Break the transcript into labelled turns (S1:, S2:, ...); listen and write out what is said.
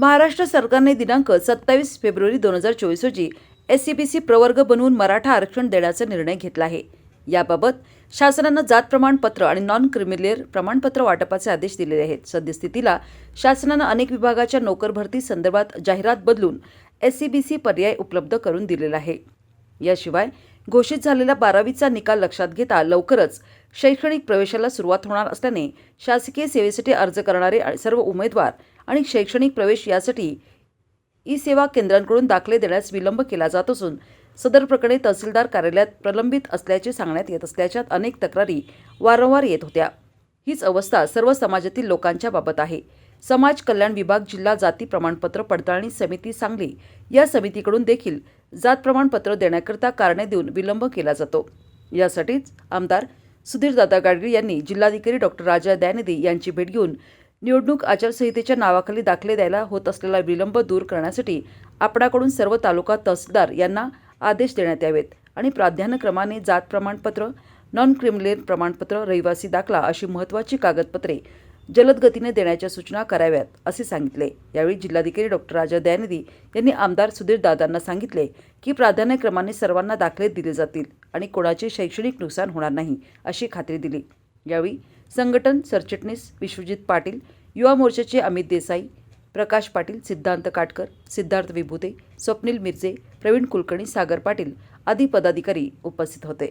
S1: महाराष्ट्र सरकारने दिनांक सत्तावीस फेब्रुवारी दोन हजार चोवीस रोजी एस सी बी सी प्रवर्ग बनवून मराठा आरक्षण देण्याचा निर्णय घेतला आहे. याबाबत शासनानं जात प्रमाणपत्र आणि नॉन क्रिमिलेअर प्रमाणपत्र वाटपाचे आदेश दिलेले आहेत. सद्यस्थितीला शासनानं अनेक विभागाच्या नोकर भरती संदर्भात जाहिरात बदलून एस सी बी सी पर्याय उपलब्ध करून दिलेला आहे. याशिवाय घोषित झालेला बारावीचा निकाल लक्षात घेता लवकरच शैक्षणिक प्रवेशाला सुरुवात होणार असल्याने शासकीय सेवेसाठी अर्ज करणारे सर्व उमेदवार आणि शैक्षणिक प्रवेश यासाठी ई सेवा केंद्रांकडून दाखले देण्यास विलंब केला जात असून सदर प्रकरणे तहसीलदार कार्यालयात प्रलंबित असल्याचे सांगण्यात येत असल्याच्या अनेक तक्रारी वारंवार येत होत्या. हीच अवस्था सर्व समाजातील लोकांच्या बाबत आहे. समाज कल्याण विभाग जिल्हा जाती प्रमाणपत्र पडताळणी समिती सांगली. या समितीकडून देखील जात प्रमाणपत्र देण्याकरता कारणे देऊन विलंब केला जातो. यासाठीच आमदार सुधीरदादा गाडगीळ यांनी जिल्हाधिकारी डॉक्टर राजा दयानिधी यांची भेट घेऊन निवडणूक आचारसंहितेच्या नावाखाली दाखले द्यायला होत असलेला विलंब दूर करण्यासाठी आपणाकडून सर्व तालुका तहसीलदार यांना आदेश देण्यात यावेत आणि प्राधान्यक्रमाने जात प्रमाणपत्र नॉन क्रिमिलेअर प्रमाणपत्र रहिवासी दाखला अशी महत्त्वाची कागदपत्रे जलद गतीने देण्याच्या सूचना कराव्यात असे सांगितले. यावेळी जिल्हाधिकारी डॉक्टर राजा दयानिधी यांनी आमदार सुधीर दादांना सांगितले की प्राधान्यक्रमाने सर्वांना दाखले दिले जातील आणि कोणाचे शैक्षणिक नुकसान होणार नाही अशी खात्री दिली. यावेळी संघटन सरचिटणीस विश्वजित पाटील युवा मोर्चाचे अमित देसाई प्रकाश पाटील सिद्धांत काटकर सिद्धार्थ विभूते स्वप्नील मिर्जे प्रवीण कुलकर्णी सागर पाटील आदी पदाधिकारी उपस्थित होते.